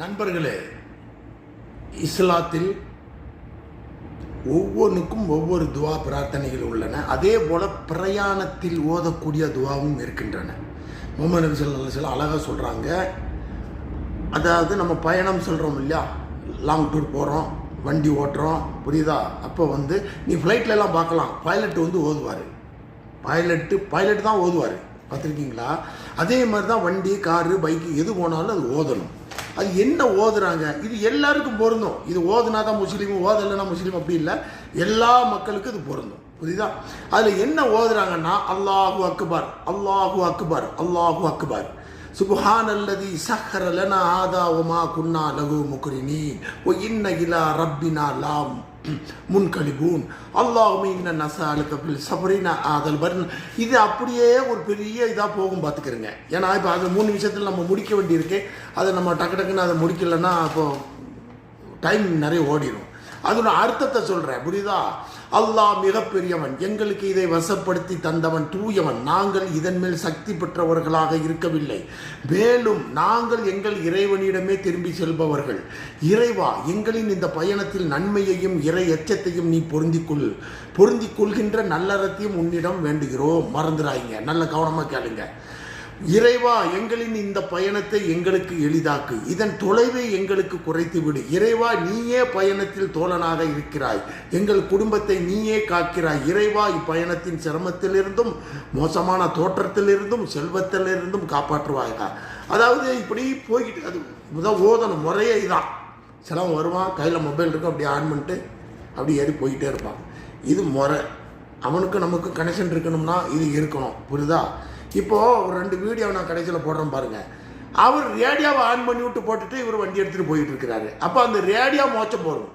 நண்பர்களே இஸ்லாத்தில் ஒவ்வொன்றுக்கும் ஒவ்வொரு துவா பிரார்த்தனைகள் உள்ளன. அதே போல பிரயாணத்தில் ஓதக்கூடிய துவாவும் இருக்கின்றன. முகமது நபி ஸல்லல்லாஹு அலைஹி அழகாக சொல்கிறாங்க அதாவது நம்ம பயணம் சொல்கிறோம் இல்லையா? லாங் டூர் போகிறோம் வண்டி ஓட்டுறோம் புரியுதா? அப்போ வந்து நீ ஃப்ளைட்லலாம் பார்க்கலாம். பைலட் வந்து ஓதுவார். பைலட்டு பைலட் தான் ஓதுவார். பார்த்துருக்கீங்களா? அதே மாதிரி தான் வண்டி காரு பைக்கு எது போனாலும் அது ஓதணும். அது என்ன ஓதுறாங்க? இது எல்லாருக்கும் பொருந்தும். இது ஓதுனா தான் முஸ்லீம் ஓதலைன்னா முஸ்லீம் அப்படி இல்லை. எல்லா மக்களுக்கும் இது பொருந்தும். புரியுதா? அதில் என்ன ஓதுறாங்கன்னா அல்லாஹு அக்பர் அல்லாஹு அக்பர் அல்லாஹு அக்பர். சுப்ஹான் அல்லதி சஹர லனா ஆதா குன்னா லகு முக்ரினீன். ஒ இன்ன இலா ரப்பினா லாம் முன்கழிபூன் அல்லாஹுமே இன்ன நசாலுக்கு பில் சபரினா ஆதல் பர்ன். இது அப்படியே ஒரு பெரிய இதாக போகும் பார்த்துக்கிறேங்க ஏன்னா இப்போ அது மூணு நிமிஷத்தில் நம்ம முடிக்க வேண்டியிருக்கு. அதை நம்ம டக்கு டக்குன்னு அதை முடிக்கலைன்னா அப்போ டைம் நிறைய ஓடிடும் அதோட அர்த்தத்தை சொல்கிறேன் புரியுதா? அல்லாஹ் மிகப்பெரியவன். எங்களுக்கு இதை வசப்படுத்தி தந்தவன் தூயவன். நாங்கள் இதன் மேல் சக்தி பெற்றவர்களாக இருக்கவில்லை. மேலும் நாங்கள் எங்கள் இறைவனிடமே திரும்பி செல்பவர்கள். இறைவா எங்களின் இந்த பயணத்தில் நன்மையையும் இறை எச்சத்தையும் நீ பொருந்திக்கொள். பொருந்திக் கொள்கின்ற நல்லறத்தையும் உன்னிடம் வேண்டுகிறோம். மறந்துடாதீங்க. நல்ல கவனமாக கேளுங்க. இறைவா எங்களின் இந்த பயணத்தை எங்களுக்கு எளிதாக்கு. இதன் தொலைவை எங்களுக்கு குறைத்துவிடு. இறைவா நீயே பயணத்தில் தோழனாக இருக்கிறாய். எங்கள் குடும்பத்தை நீயே காக்கிறாய். இறைவா இப்பயணத்தின் சிரமத்திலிருந்தும் மோசமான தோற்றத்திலிருந்தும் செல்வத்திலிருந்தும் காப்பாற்றுவாய்கா. அதாவது இப்படி போய்கிட்டு அது முதல் ஓதணும் முறையே இதான். சிலவன் வருவான் கையில் மொபைல் இருக்கும் அப்படியே ஆன் பண்ணிட்டு அப்படியே ஏறி போய்கிட்டே இருப்பான். இது முறை. அவனுக்கு நமக்கு கனெக்ஷன் இருக்கணும்னா இது இருக்கணும். புரியுதா? இப்போது ஒரு ரெண்டு வீடியோ நான் கடைசியில் போடுறேன் பாருங்கள் அவர் ரேடியோவை ஆன் பண்ணி விட்டு போட்டுட்டு இவர் வண்டி எடுத்துகிட்டு போயிட்டு இருக்கிறாரு. அப்போ அந்த ரேடியோ மோச்சம் போடும்.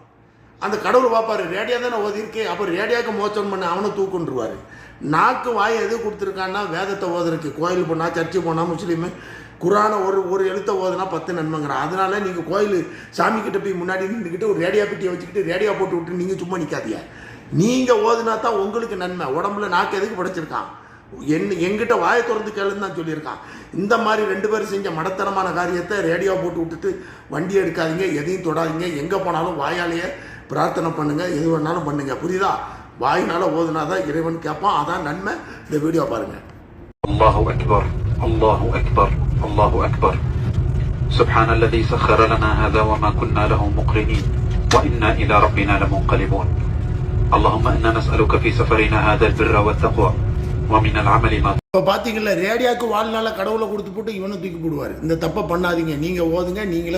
அந்த கடவுள் பார்ப்பாரு. ரேடியோ தானே ஓதிருக்கே அப்போ ரேடியோக்கு மோச்சம் பண்ண அவனை தூக்குன்றுவார். நாக்கு வாய் எது கொடுத்துருக்கான்னா வேதத்தை ஓதுறதுக்கு. கோயில் போனால் சர்ச்சு போனால் முஸ்லீமு குரானை ஒரு ஒரு எழுத்தை ஓதுனா பத்து நன்மைங்கிறான் அதனால நீங்கள் கோயில் சாமி கிட்ட போய் முன்னாடி நின்றுக்கிட்டு ஒரு ரேடியோ பெட்டியை வச்சுக்கிட்டு ரேடியோ போட்டு விட்டு நீங்கள் சும்மா நிற்காதீங்க நீங்கள் ஓதுனா தான் உங்களுக்கு நன்மை உடம்புல நாக்கு எதுக்கு படைச்சிருக்கான் என்ன எங்கிட்ட வாயை திறந்து கேளுன்னு தான் சொல்லியிருக்கான் இந்த மாதிரி ரெண்டு பேரும் செஞ்ச மடத்தனமான காரியத்தை ரேடியோ போட்டு விட்டுட்டு வண்டி எடுக்காதீங்க எதையும் தொடாதீங்க எங்கே போனாலும் வாயாலேயே பிரார்த்தனை பண்ணுங்க எது வேணாலும் பண்ணுங்க புரியுதா வாயினால ஓதுனா தான் இறைவன் கேட்பான் அதான் நன்மை இந்த வீடியோ பாருங்க الله أكبر الله أكبر الله أكبر سبحان الذي سخر لنا هذا وما كنا له مقرنين وإنا إلى ربنا لمنقلبون اللهم إنا نسألك في سفرنا هذا البر والتقوى ومن العمل ما இப்போ பார்த்தீங்கல்ல ரேடியோக்கு வாழ்நாள கடவுளை கொடுத்து போட்டு இவனை தூக்கி போடுவார் இந்த தப்பை பண்ணாதீங்க நீங்கள் ஓதுங்க நீங்களே